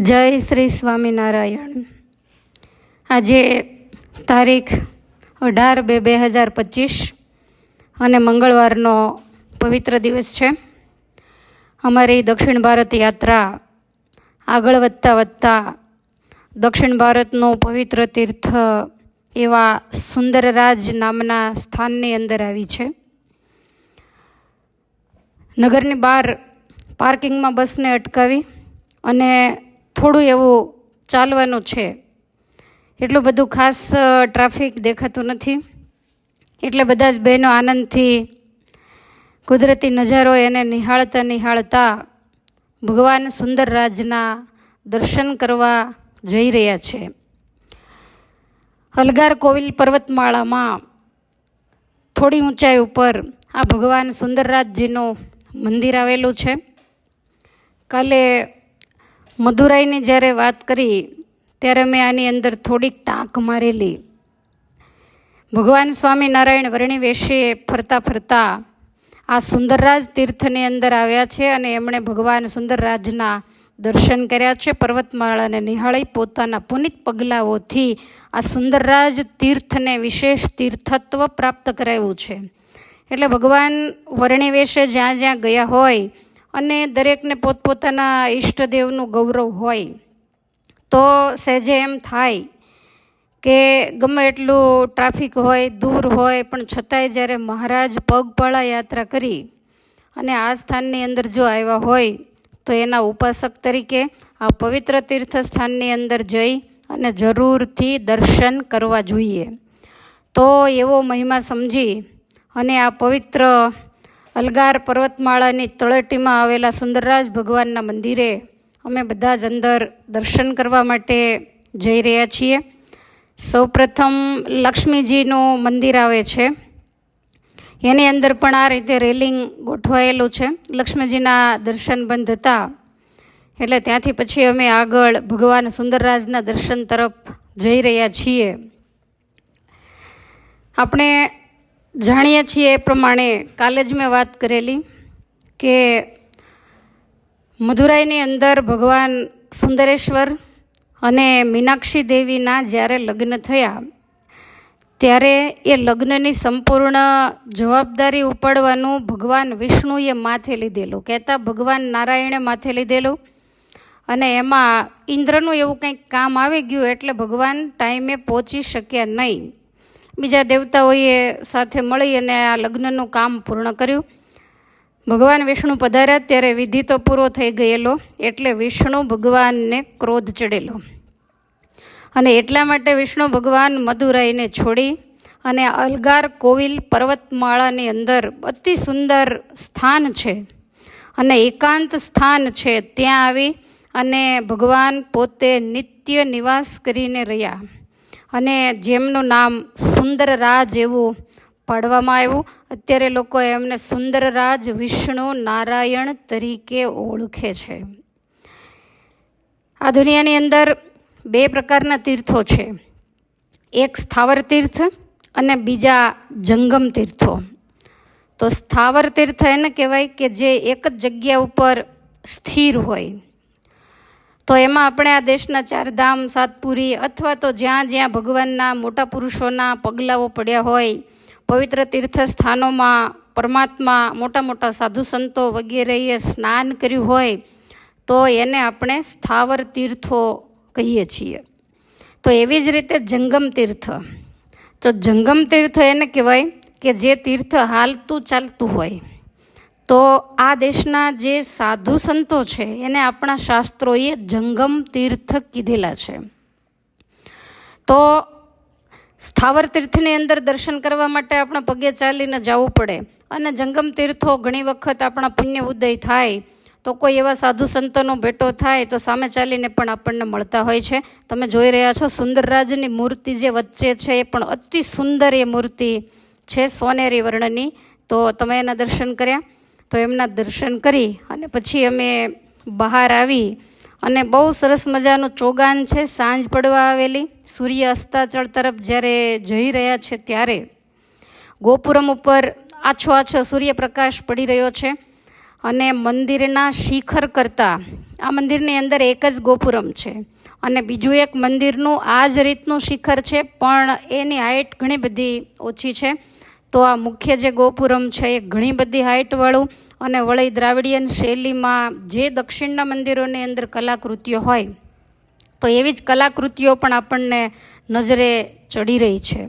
જય શ્રી સ્વામિનારાયણ. આજે તારીખ અઢાર બે બે હજાર પચીસ અને મંગળવારનો પવિત્ર દિવસ છે. અમારી દક્ષિણ ભારત યાત્રા આગળ વધતા વધતા દક્ષિણ ભારતનું પવિત્ર તીર્થ એવા સુંદરરાજ નામના સ્થાનની અંદર આવી છે. નગરની બહાર પાર્કિંગમાં બસને અટકાવી અને થોડું એવું ચાલવાનું છે. એટલું બધું ખાસ ટ્રાફિક દેખાતું નથી. એટલે બધા જ બહેનો આનંદથી કુદરતી નજારો એને નિહાળતા નિહાળતા ભગવાન સુંદરરાજના દર્શન કરવા જઈ રહ્યા છે. અલગાર કોવિલ પર્વતમાળામાં થોડી ઊંચાઈ ઉપર આ ભગવાન સુંદરરાજજીનું મંદિર આવેલું છે. કાલે મદુરાઈની જ્યારે વાત કરી, ત્યારે મેં આની અંદર થોડીક ટાંક મારેલી. ભગવાન સ્વામિનારાયણ વર્ણિ વેશીએ ફરતા ફરતા આ સુંદરરાજ તીર્થની અંદર આવ્યા છે અને એમણે ભગવાન સુંદરરાજના દર્શન કર્યા છે. પર્વતમાળાને નિહાળી પોતાના પુનિત પગલાઓથી આ સુંદરરાજ તીર્થને વિશેષ તીર્થત્વ પ્રાપ્ત કરાવ્યું છે. એટલે ભગવાન વર્ણિવેશે જ્યાં જ્યાં ગયા હોય અને દરેકને પોતપોતાના ઈષ્ટદેવનું ગૌરવ હોય, તો સહેજે એમ થાય કે ગમે એટલું ટ્રાફિક હોય, દૂર હોય, પણ છતાંય જ્યારે મહારાજ પગપાળા યાત્રા કરી અને આ સ્થાનની અંદર જો આવ્યા હોય, તો એના ઉપાસક તરીકે આ પવિત્ર તીર્થ સ્થાનની અંદર જઈ અને જરૂરથી દર્શન કરવા જોઈએ. તો એવો મહિમા સમજી અને આ પવિત્ર અલગાર પર્વતમાળાની તળેટીમાં આવેલા સુંદરરાજ ભગવાનના મંદિરે અમે બધા જ અંદર દર્શન કરવા માટે જઈ રહ્યા છીએ. સૌપ્રથમ લક્ષ્મીજીનું મંદિર આવે છે. એની અંદર પણ આ રીતે રેલિંગ ગોઠવાયેલું છે. લક્ષ્મીજીના દર્શન બંધ હતા. એટલે ત્યાંથી પછી અમે આગળ ભગવાન સુંદરરાજના દર્શન તરફ જઈ રહ્યા છીએ. આપણે જાણીએ છીએ એ પ્રમાણે કાલે જ મેં વાત કરેલી કે મધુરાઈની અંદર ભગવાન સુંદરેશ્વર અને મીનાક્ષી દેવીના જ્યારે લગ્ન થયા, ત્યારે એ લગ્નની સંપૂર્ણ જવાબદારી ઉપાડવાનું ભગવાન વિષ્ણુએ માથે લીધેલું, કહેતા ભગવાન નારાયણે માથે લીધેલું અને એમાં ઇન્દ્રનું એવું કંઈક કામ આવી ગયું એટલે ભગવાન ટાઈમે પહોંચી શક્યા નહીં. બીજા દેવતાઓએ સાથે મળી અને આ લગ્નનું કામ પૂર્ણ કર્યું. ભગવાન વિષ્ણુ પધાર્યા ત્યારે વિધિ તો પૂરો થઈ ગયેલો, એટલે વિષ્ણુ ભગવાનને ક્રોધ ચડેલો. અને એટલા માટે વિષ્ણુ ભગવાન મદુરાઈને છોડી અને અલગાર કોવિલ પર્વતમાળાની અંદર અતિ સુંદર સ્થાન છે અને એકાંત સ્થાન છે ત્યાં આવી અને ભગવાન પોતે નિત્ય નિવાસ કરીને રહ્યા. અને જેમનું નામ સુંદર રાજ એવું પાડવામાં આવ્યું. અત્યારે લોકો એમને સુંદરરાજ વિષ્ણુ નારાયણ તરીકે ઓળખે છે. આ દુનિયાની અંદર બે પ્રકારના તીર્થો છે. એક સ્થાવર તીર્થ અને બીજા જંગમ તીર્થો. તો સ્થાવર તીર્થ એને કહેવાય કે જે એક જ જગ્યા ઉપર સ્થિર હોય. તો એમાં આપણે આ દેશના ચારધામ, સાતપુરી અથવા તો જ્યાં જ્યાં ભગવાનના મોટા પુરુષોના પગલાઓ પડ્યા હોય, પવિત્ર તીર્થ સ્થાનોમાં પરમાત્મા, મોટા મોટા સાધુ સંતો વગેરેએ સ્નાન કર્યું હોય, તો એને આપણે સ્થાવર તીર્થો કહીએ છીએ. તો એવી જ રીતે જંગમ તીર્થ. તો જંગમ તીર્થ એને કહેવાય કે જે તીર્થ હાલતું ચાલતું હોય. તો આ દેશના જે સાધુ સંતો છે, એને આપણા શાસ્ત્રોએ જંગમ તીર્થ કીધેલા છે. તો સ્થાવર તીર્થની અંદર દર્શન કરવા માટે આપણે પગે ચાલીને જવું પડે અને જંગમ તીર્થો ઘણી વખત આપણા પુણ્ય ઉદય થાય તો કોઈ એવા સાધુ સંતોનો ભેટો થાય તો સામે ચાલીને પણ આપણને મળતા હોય છે. તમે જોઈ રહ્યા છો સુંદરરાજની મૂર્તિ જે વચ્ચે છે એ પણ અતિ સુંદર એ મૂર્તિ છે સોનેરી વર્ણની. તો તમે એના દર્શન કર્યા? તો એમના દર્શન કરી અને પછી અમે બહાર આવી અને બહુ સરસ મજાનું ચોગાન છે, સાંજ પડવા આવેલી. સૂર્ય અસ્તાચળ તરફ જ્યારે જઈ રહ્યા છે ત્યારે ગોપુરમ ઉપર આછો આછો સૂર્યપ્રકાશ પડી રહ્યો છે અને મંદિરના શિખર કરતાં આ મંદિરની અંદર એક જ ગોપુરમ છે અને બીજું એક મંદિરનું આ જ રીતનું શિખર છે, પણ એની હાઇટ ઘણી બધી ઓછી છે. તો આ મુખ્ય જે ગોપુરમ છે એ ઘણી બધી હાઇટવાળું અને વળી દ્રાવિડિયન શૈલીમાં જે દક્ષિણના મંદિરોની અંદર કલાકૃતિઓ હોય, તો એવી જ કલાકૃતિઓ પણ આપણને નજરે ચડી રહી છે.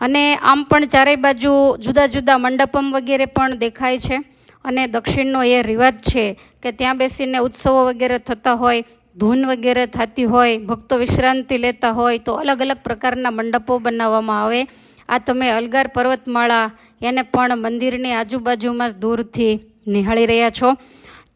અને આમ પણ ચારેય બાજુ જુદા જુદા મંડપમ વગેરે પણ દેખાય છે અને દક્ષિણનો એ રિવાજ છે કે ત્યાં બેસીને ઉત્સવો વગેરે થતા હોય, ધૂન વગેરે થતી હોય, ભક્તો વિશ્રાંતિ લેતા હોય, તો અલગ અલગ પ્રકારના મંડપો બનાવવામાં આવે આ તમે અલગાર પર્વતમાળા એને પણ મંદિરની આજુબાજુમાં દૂરથી નિહાળી રહ્યા છો.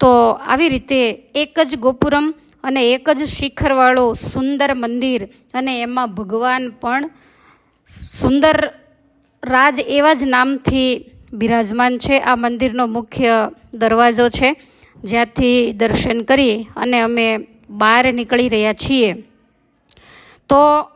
તો આવી રીતે એક જ ગોપુરમ અને એક જ શિખરવાળું સુંદર મંદિર અને એમાં ભગવાન પણ સુંદર રાજ એવા જ નામથી બિરાજમાન છે. આ મંદિરનો મુખ્ય દરવાજો છે. જ્યાંથી દર્શન કરી અને અમે બહાર નીકળી રહ્યા છીએ. તો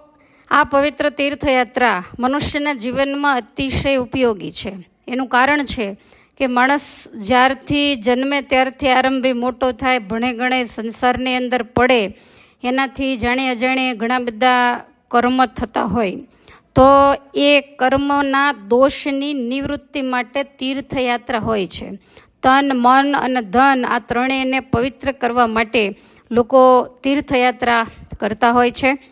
આ પવિત્ર તીર્થયાત્રા મનુષ્યના જીવનમાં અતિશય ઉપયોગી છે. એનું કારણ છે કે માણસ જ્યારથી જન્મે ત્યારથી આરંભી મોટો થાય, ભણે ગણે સંસારની અંદર પડે, એનાથી જાણે અજાણે ઘણા બધા કર્મ થતા હોય. તો એ કર્મના દોષની નિવૃત્તિ માટે તીર્થયાત્રા હોય છે. તન, મન અને ધન આ ત્રણેયને પવિત્ર કરવા માટે લોકો તીર્થયાત્રા કરતા હોય છે.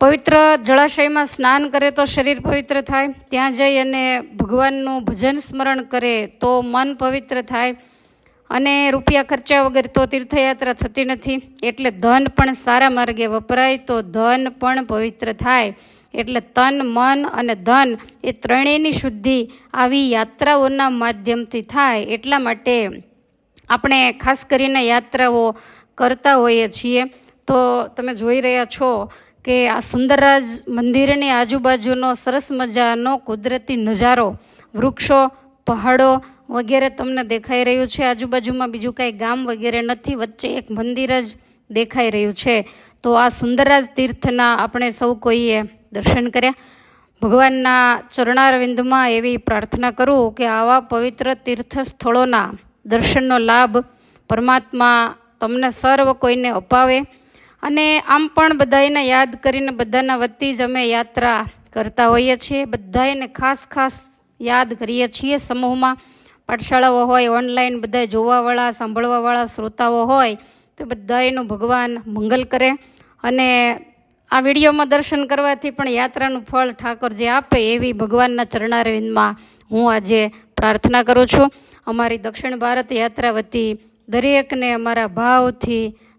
પવિત્ર જળાશયમાં સ્નાન કરે તો શરીર પવિત્ર થાય. ત્યાં જઈ અને ભગવાનનું ભજન સ્મરણ કરે તો મન પવિત્ર થાય. અને રૂપિયા ખર્ચા વગર તો તીર્થયાત્રા થતી નથી. એટલે ધન પણ સારા માર્ગે વપરાય તો ધન પણ પવિત્ર થાય. એટલે તન, મન અને ધન એ ત્રણેયની શુદ્ધિ આવી યાત્રાઓના માધ્યમથી થાય. એટલા માટે આપણે ખાસ કરીને યાત્રાઓ કરતા હોઈએ છીએ. તો તમે જોઈ રહ્યા છો કે આ સુંદરરાજ મંદિરની આજુબાજુનો સરસ મજાનો કુદરતી નજારો, વૃક્ષો, પહાડો વગેરે તમને દેખાઈ રહ્યું છે. આજુબાજુમાં બીજું કાંઈ ગામ વગેરે નથી. વચ્ચે એક મંદિર જ દેખાઈ રહ્યું છે. તો આ સુંદરરાજ તીર્થના આપણે સૌ કોઈએ દર્શન કર્યા. ભગવાનના ચરણારવિંદમાં એવી પ્રાર્થના કરું કે આવા પવિત્ર તીર્થ સ્થળોના દર્શનનો લાભ પરમાત્મા તમને સર્વ કોઈને અપાવે. અને આમ પણ બધાને યાદ કરીને બધાના વતી જ અમે યાત્રા કરતા હોઈએ છીએ. બધાને ખાસ ખાસ યાદ કરીએ છીએ સમૂહમાં. પાઠશાળાઓ હોય, ઓનલાઈન બધા જોવાવાળા, સાંભળવાવાળા શ્રોતાઓ હોય, તો બધાનું ભગવાન મંગલ કરે. અને આ વિડીયોમાં દર્શન કરવાથી પણ યાત્રાનું ફળ ઠાકોર જે આપે એવી ભગવાનના ચરણારવિંદમાં હું આજે પ્રાર્થના કરું છું. અમારી દક્ષિણ ભારત યાત્રા વતી દરેકને અમારા ભાવથી